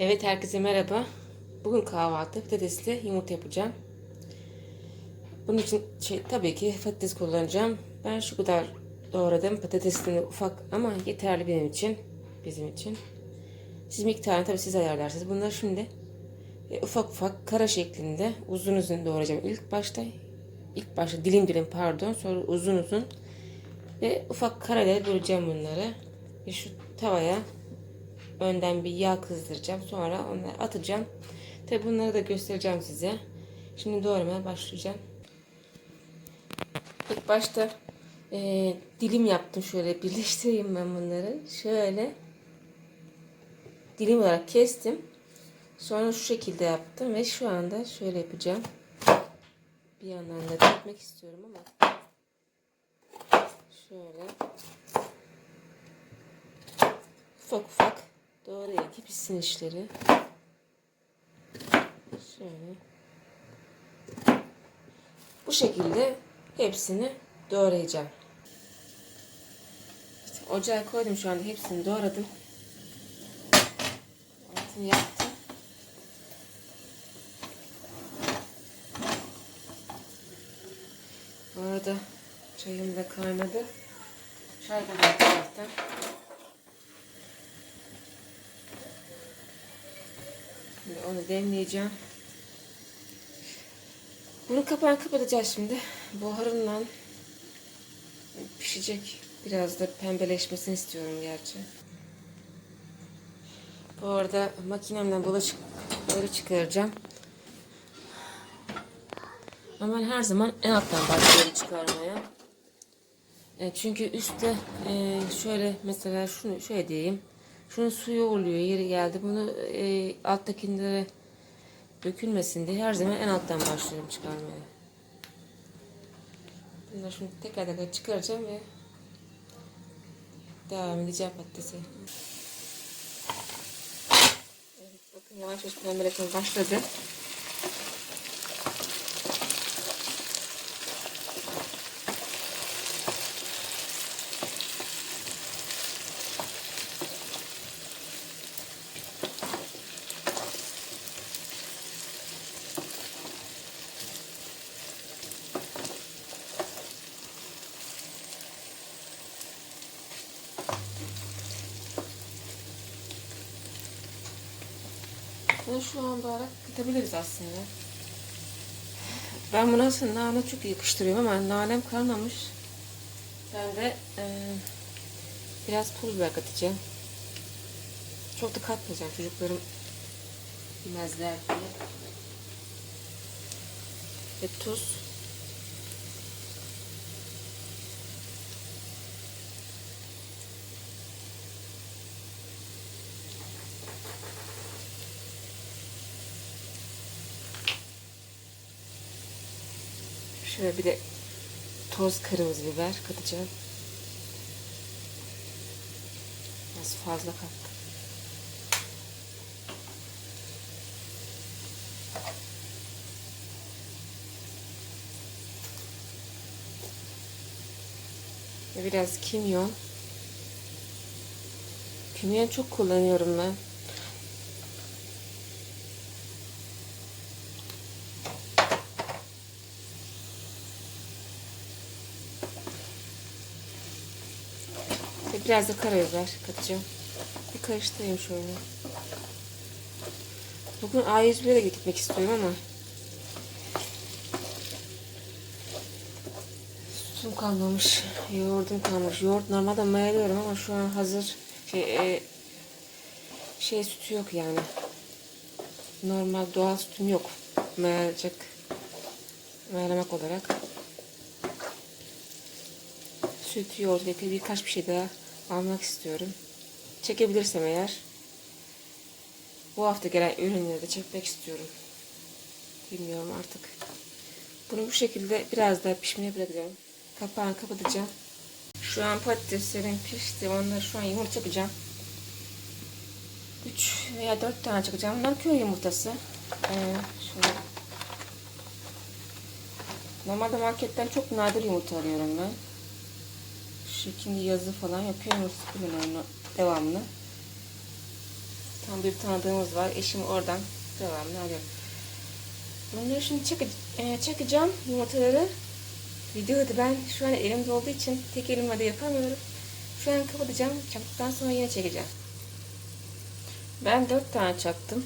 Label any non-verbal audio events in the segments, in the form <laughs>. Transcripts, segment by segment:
Evet herkese merhaba. Bugün kahvaltı patatesli yumurta yapacağım. Bunun için şey, tabii ki patates kullanacağım. Ben şu kadar doğradım. Patatesini ufak ama yeterli benim için. Bizim için. Siz miktarını tabii siz ayarlarsınız. Bunları şimdi e, ufak ufak kara şeklinde uzun uzun doğrayacağım. İlk başta ilk başta dilim dilim pardon sonra uzun uzun ve ufak kareler böleceğim bunları. Ve şu tavaya önden bir yağ kızdıracağım. Sonra onları atacağım. Tabi bunları da göstereceğim size. Şimdi doğramaya başlayacağım. İlk başta e, dilim yaptım. Şöyle birleştireyim ben bunları. Şöyle dilim olarak kestim. Sonra şu şekilde yaptım ve şu anda şöyle yapacağım. Bir yandan da çekmek istiyorum ama şöyle ufak ufak doğrayayım ki pişsin işleri. Şöyle. Bu şekilde hepsini doğrayacağım. İşte ocağa koydum şu anda hepsini doğradım. Altını yaktım. Bu arada çayım da kaynadı. Çay da bir. Şimdi onu demleyeceğim. Bunu kapağını kapatacağız şimdi. Buharınla pişecek. Biraz da pembeleşmesini istiyorum gerçi. Bu arada makinemden bulaşıkları çıkaracağım. Ama ben her zaman en alttan başlıyorum çıkarmaya. E, çünkü üstte e, şöyle mesela şunu şöyle diyeyim. Şunun suyu oluyor yeri geldi. Bunu e, alttakilere dökülmesin diye her zaman en alttan başlıyorum çıkarmaya. Bunları şimdi tekrar tekrar çıkaracağım ve devam edeceğim patatesi. Evet, bakın yavaş yavaş pembeleşmeye başladı. Şu an olarak katabiliriz aslında. Ben buna aslında nane çok yakıştırıyorum ama nanem kalmamış. Ben de e, biraz pul biber katacağım. Çok da katmayacağım çocuklarım yemezler diye. Ve tuz. Şöyle bir de toz kırmızı biber katacağım. Biraz fazla kattım. Biraz kimyon. Kimyon çok kullanıyorum ben. Biraz da karabiber katacağım. Bir karıştırayım şöyle. Bugün A101'e de gitmek istiyorum ama sütüm kalmamış. Yoğurdum kalmamış. Yoğurt normalde mayalıyorum ama şu an hazır şey, e, şey sütü yok yani. Normal doğal sütüm yok. Mayalayacak mayalamak olarak. Süt, yoğurt ve birkaç bir şey daha almak istiyorum. Çekebilirsem eğer bu hafta gelen ürünleri de çekmek istiyorum. Bilmiyorum artık. Bunu bu şekilde biraz daha pişmeye bırakacağım. Kapağını kapatacağım. Şu an patateslerim pişti. Onları şu an yumurta çakacağım. 3 veya 4 tane çakacağım. Bunlar köy yumurtası. Ee, şöyle. Normalde marketten çok nadir yumurta alıyorum ben. Şimdi yazı falan yapıyor yumurta kullanıyorum devamlı. Tam bir tanıdığımız var. Eşim oradan devamlı alıyor. Bunları şimdi çeke, e, çekeceğim yumurtaları. Videoda ben şu an elimde olduğu için tek elimle de yapamıyorum. Şu an kapatacağım. Çaktıktan sonra yine çekeceğim. Ben dört tane çaktım.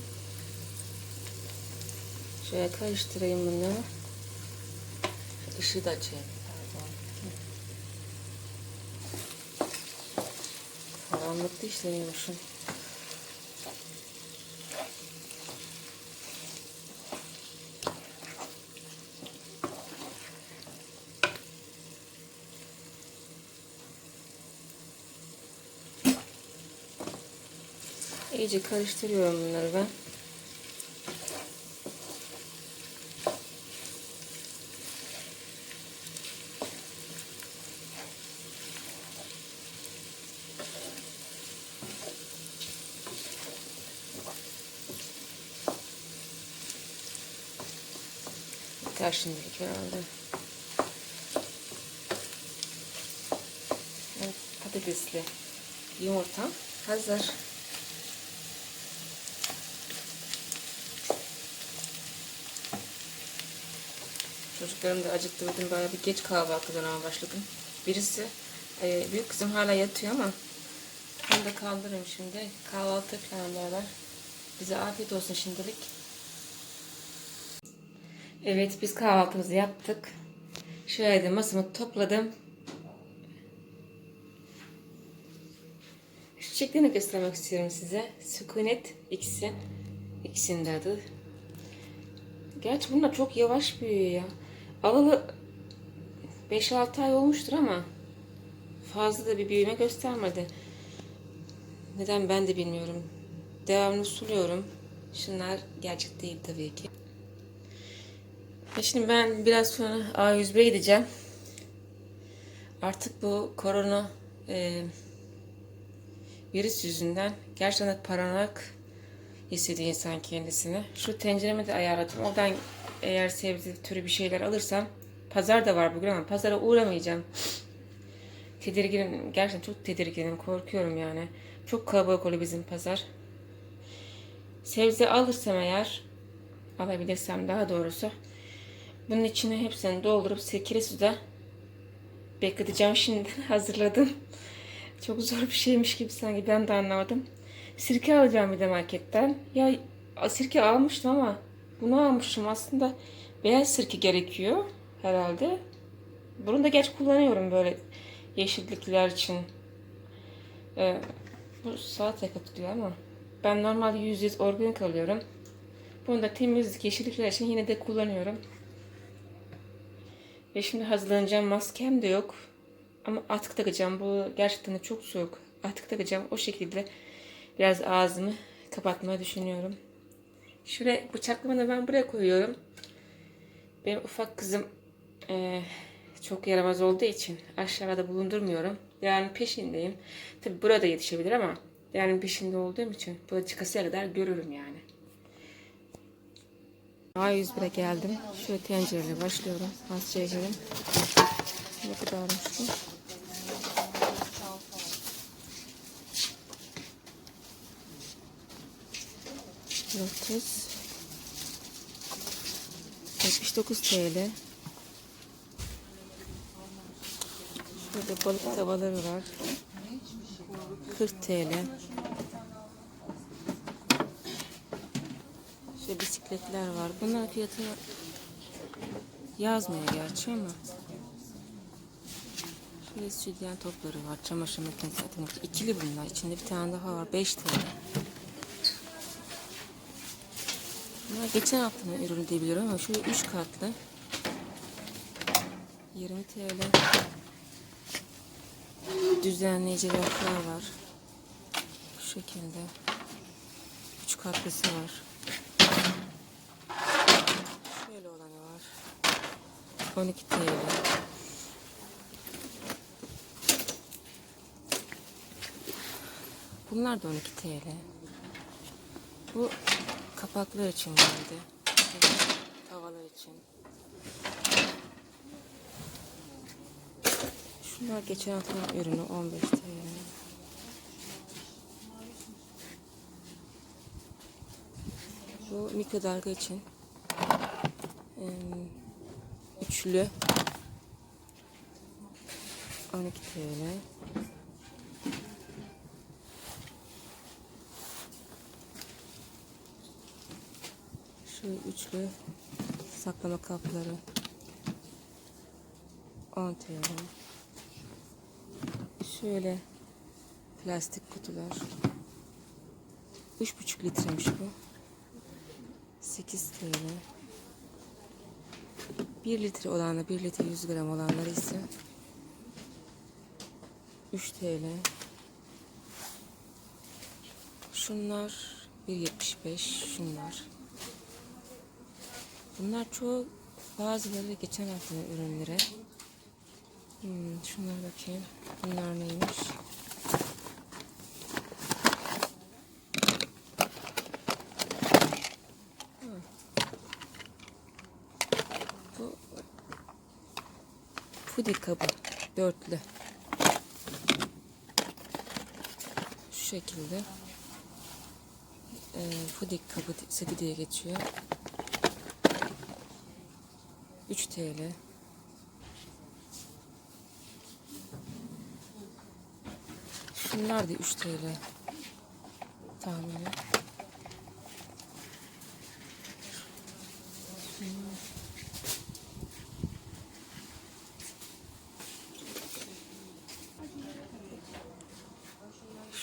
Şöyle karıştırayım bunları. Işığı da açayım. Pardon. Karanlıkta işleniyormuşum. İyice karıştırıyorum bunları ben. Yeter şimdilik herhalde. Patatesli yumurtam hazır. Çocuklarım da acıktı. Bugün bayağı bir geç kahvaltıdan ama başladım. Birisi, e, büyük kızım hala yatıyor ama onu da kaldırırım şimdi. Kahvaltı planlıyorlar. Bize afiyet olsun şimdilik. Evet biz kahvaltımızı yaptık. Şöyle de masamı topladım. Şu çiçeklerini göstermek istiyorum size. Sükunet ikisi. İkisinin de adı. Gerçi bunlar çok yavaş büyüyor ya. Alalı 5-6 ay olmuştur ama fazla da bir büyüme göstermedi. Neden ben de bilmiyorum. Devamlı suluyorum. Şunlar gerçek değil tabii ki. E şimdi ben biraz sonra A101'e gideceğim. Artık bu korona e, virüs yüzünden gerçekten paranoyak hissediyor insan kendisini. Şu tenceremi de ayarladım. Oradan eğer sebze türü bir şeyler alırsam pazar da var bugün ama pazara uğramayacağım. Tedirginim. Gerçekten çok tedirginim. Korkuyorum yani. Çok kalabalık oluyor bizim pazar. Sebze alırsam eğer alabilirsem daha doğrusu bunun içine hepsini doldurup sirkeli suda bekleteceğim şimdiden <laughs> hazırladım. Çok zor bir şeymiş gibi sanki ben de anlamadım. Sirke alacağım bir de marketten. Ya sirke almıştım ama bunu almışım aslında beyaz sirke gerekiyor herhalde. Bunu da geç kullanıyorum böyle yeşillikler için. Ee, bu salata katılıyor ama ben normalde %100 organik alıyorum. Bunu da temizlik yeşillikler için yine de kullanıyorum. Ve şimdi hazırlanacağım maskem de yok. Ama atkı takacağım. Bu gerçekten de çok soğuk. Atkı takacağım. O şekilde biraz ağzımı kapatmayı düşünüyorum. Şuraya bıçaklamanı ben buraya koyuyorum. Benim ufak kızım eee, çok yaramaz olduğu için aşağıda bulundurmuyorum. Yani peşindeyim. Tabi burada yetişebilir ama yani peşinde olduğum için burada çıkasıya kadar görürüm yani. A101'e geldim. Şöyle tencereyle başlıyorum. Az çekelim. Ne kadarmış bu? Domates 79 TL. Şurada balık tavaları var. 40 TL. Şöyle bisikletler var. Bunlar fiyatı yazmıyor gerçi ama. Şöyle sütyen topları var. Çamaşır makinesi ikili bunlar. İçinde bir tane daha var. 5 TL. Bunlar geçen haftanın ürünü diyebiliyorum ama şu 3 katlı. 20 TL. Düzenleyici raflar var. Bu şekilde. 3 katlısı var. Şöyle olanı var. 12 TL. Bunlar da 12 TL. Bu kapaklar için geldi. Tavalar için. Şunlar geçen haftanın ürünü 15 TL. Bu mikrodalga için. Ee, üçlü. 12 TL. Şu üçlü saklama kapları 10 TL. Şöyle plastik kutular 3,5 litremiş bu. 8 TL. 1 litre olanla 1 litre 100 gram olanları ise 3 TL. Şunlar 1.75 şunlar. Bunlar çoğu bazıları geçen haftanın ürünleri. Hmm, şunlara bakayım. Bunlar neymiş? Ha. Bu puding kabı dörtlü. Şu şekilde. Ee, puding kabı seti diye geçiyor. 3 TL. Şunlar da 3 TL. Tahmini.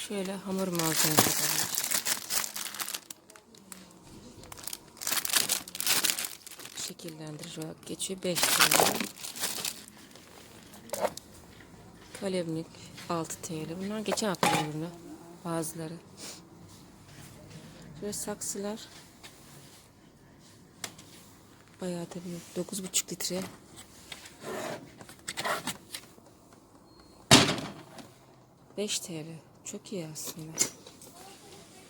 Şöyle hamur malzemesi varmış. Şekillendirici olarak geçiyor. 5 TL. Kalemlik 6 TL. Bunlar geçen hafta ürünü. Bazıları. Şöyle saksılar. Bayağı da büyük. 9,5 litre. Beş TL. Çok iyi aslında.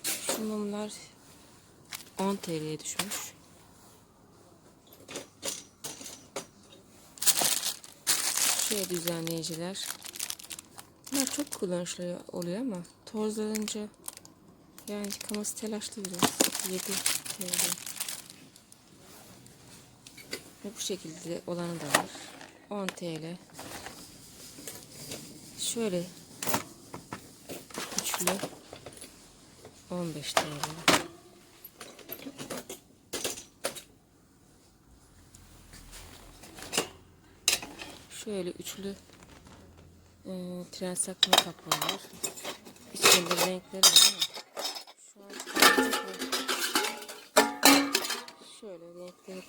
Şu mumlar 10 TL'ye düşmüş. Şöyle düzenleyiciler. Bunlar çok kullanışlı oluyor ama tozlanınca yani yıkaması telaşlı biraz. 7 TL. Ve bu şekilde olanı da var. 10 TL. Şöyle üçlü 15 TL. Şöyle üçlü e, tren saklı kapları var. İçinde renkleri var ama şu an şöyle renkleri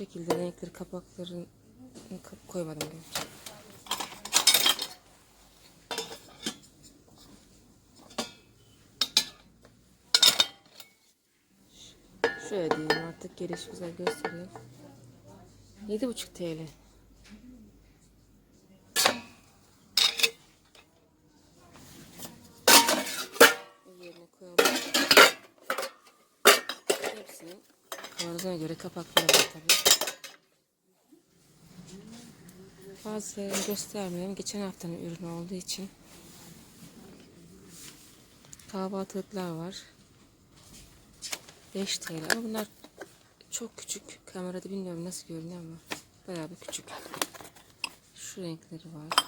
şekilde renkleri kapakların kap- koymadım ben. Şöyle diyeyim artık geliş güzel göstereyim. 7,5 TL. Göre kapakları var tabii. Bazılarını göstermiyorum. Geçen haftanın ürünü olduğu için. Kahvaltılıklar var. 5 TL ama bunlar çok küçük. Kamerada bilmiyorum nasıl görünüyor ama bayağı bir küçük. Şu renkleri var.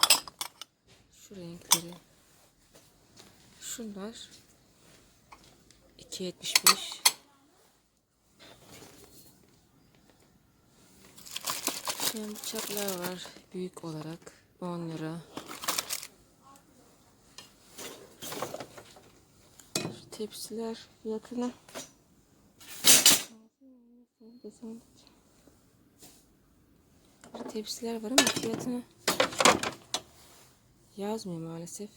Şu renkleri. Şunlar 2.75 Şöyle bıçaklar var büyük olarak 10 lira. Şu tepsiler fiyatını Şu tepsiler var ama fiyatını yazmıyor maalesef.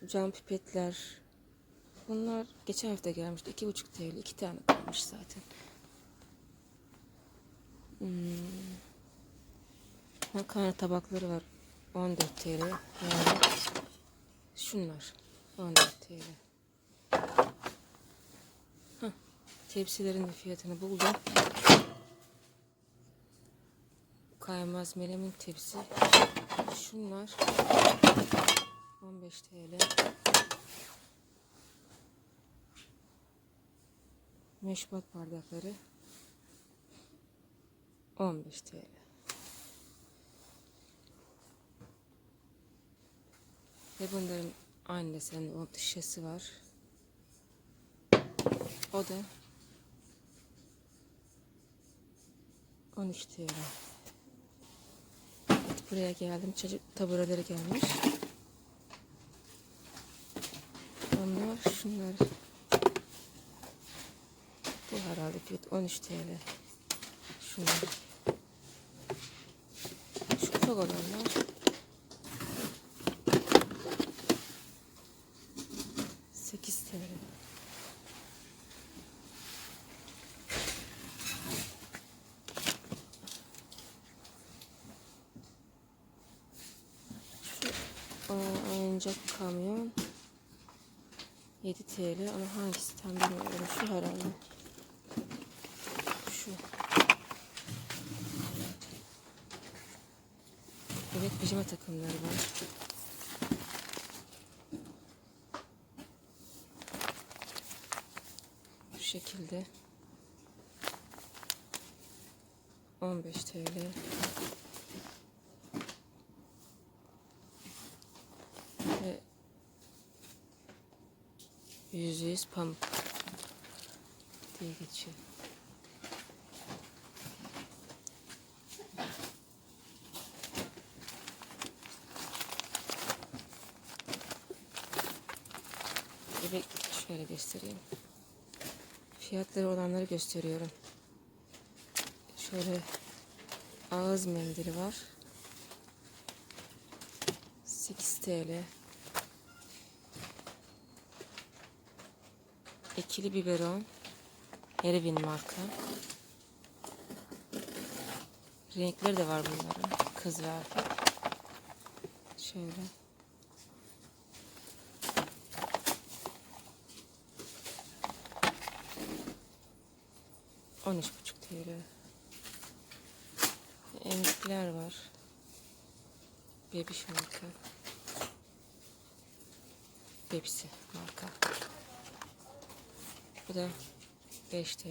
Şu cam pipetler Bunlar geçen hafta gelmişti. iki buçuk TL. iki tane kalmış zaten. Hmm. Makarna tabakları var. 14 TL. Yani şunlar. 14 TL. Hah, tepsilerin de fiyatını buldum. kaymaz melemin tepsi. Şunlar 15 TL. Meşbat bardakları 15 TL. Ve bunların aynı desenli o şişesi var. O da 13 TL. Buraya geldim. Çocuk tabureleri gelmiş. Onlar şunlar. Bu herhalde fiyat 13 TL. Şunlar. Şu ufak olanlar. Sekiz TL. Şu oyuncak kamyon 7 TL ama hangisi tam bilmiyorum. Şu herhalde. Şu. Evet pijama takımları var. Bu şekilde. 15 TL. Ve yüzde yüz pamuk diye geçiyor. Evet şöyle göstereyim. Fiyatları olanları gösteriyorum. Şöyle ağız mendili var. 8 TL. İkili biberon. Erevin marka. Renkleri de var bunların. Kız ve erkek. Şöyle. On üç buçuk TL. Emikler var. Bebiş marka. Pepsi marka. Bu da 5 TL.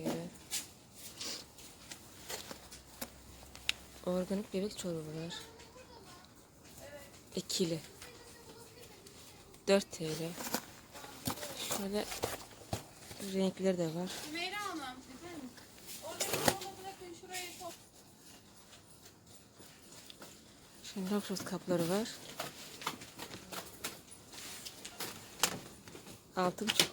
Organik bebek çorbalar. İkili. 4 TL. Şöyle renkleri de var. Rockshot kapları var. Altı buçuk.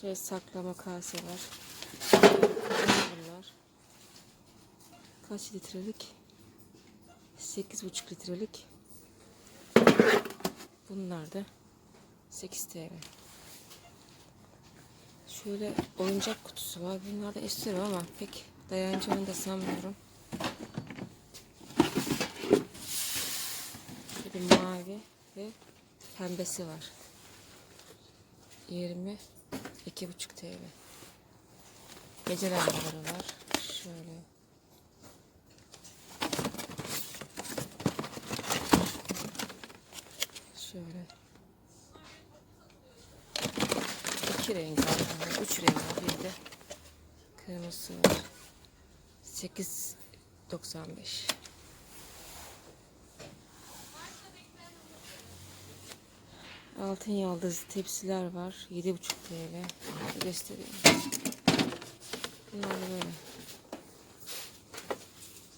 Şey saklama kase var. Bunlar. Kaç litrelik? Sekiz buçuk litrelik. Bunlar da 8 TL. Şöyle oyuncak kutusu var. Bunlar da istiyorum ama pek dayanacağını da sanmıyorum. Şöyle mavi ve pembesi var. 20 2,5 TL. Gece lambaları var. Şöyle. Şöyle. İki renk var. Üç renk. Bir de kırmızısı var. 8.95. Altın yıldız tepsiler var. 7,5 TL. Göstereyim. Bunlar böyle.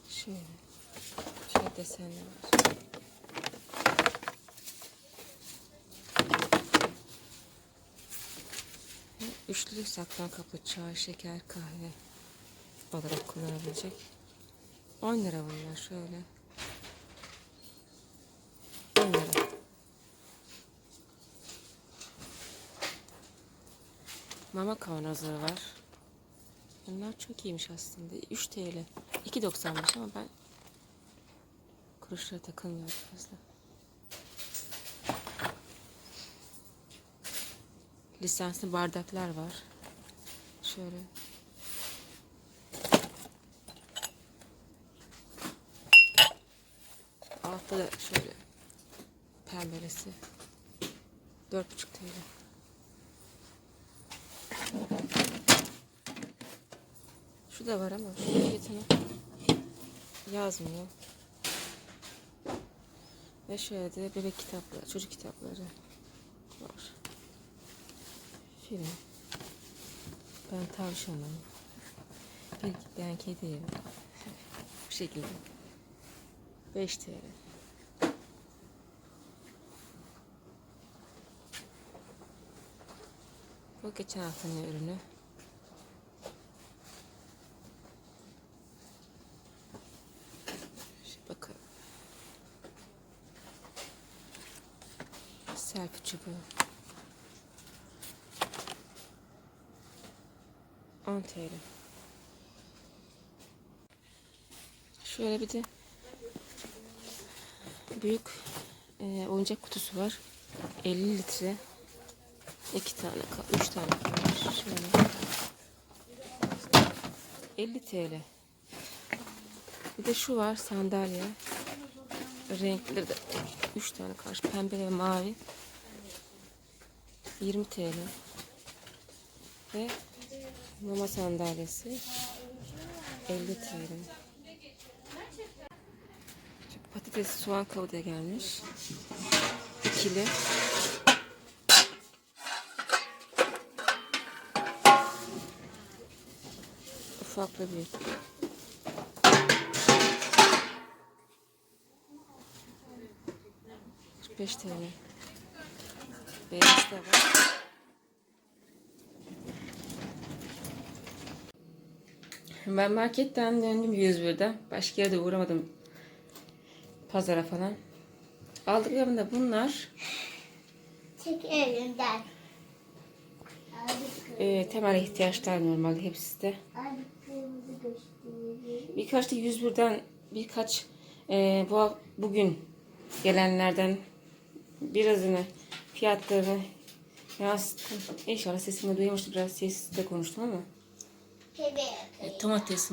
Şöyle. Şöyle desenli var. Üçlü saklan kaplı çay, şeker, kahve olarak kullanabilecek. 10 lira bunlar şöyle. 10 lira. Mama kavanozları var. Bunlar çok iyiymiş aslında. 3 TL. 2.95 ama ben kuruşlara takılmıyorum fazla. Lisanslı bardaklar var. Şöyle. Altta da şöyle pembelesi. 4,5 TL. Şu da var ama fiyatını yazmıyor. Ve şöyle de bebek kitapları, çocuk kitapları. Film. Ben tavşanım. Bir, ben kediyim. Bu şekilde. 5 TL. Bu geçen haftanın ürünü. Şimdi bakalım. Selfie çubuğu. 10 TL. Şöyle bir de büyük e, oyuncak kutusu var. 50 litre. 2 tane, 3 tane kalmış. Şöyle. 50 TL. Bir de şu var sandalye. Renkleri de 3 tane karşı pembe ve mavi. 20 TL. Ve mama sandalyesi 50 TL. Patates soğan kavuğu da gelmiş. İkili. Ufakla büyük. Beş TL. Beyaz da var. Ben marketten döndüm 101'den. Başka yerde uğramadım. Pazara falan. Aldıklarım da bunlar. Çek elinden. Abi, Ee, temel ihtiyaçlar normalde hepsi de. Birkaç da 101'den birkaç e, bu bugün gelenlerden birazını fiyatlarını yansıttım. İnşallah sesimi duymuştur. Biraz sessiz de konuştum ama. E, domates.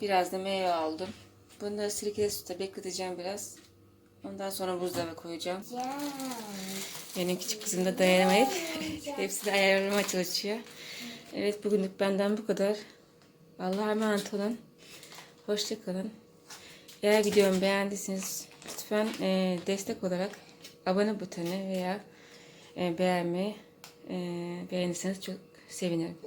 Biraz da meyve aldım. Bunu sirkeli sütte bekleteceğim biraz. Ondan sonra buzdolabına koyacağım. Benim küçük kızım da dayanamayıp <laughs> hepsini ayarlamaya çalışıyor. Evet bugünlük benden bu kadar. Allah'a emanet olun. Hoşça kalın. Eğer videomu beğendiyseniz lütfen e, destek olarak abone butonu veya e, beğenmeyi e, beğenirseniz çok sevinirim.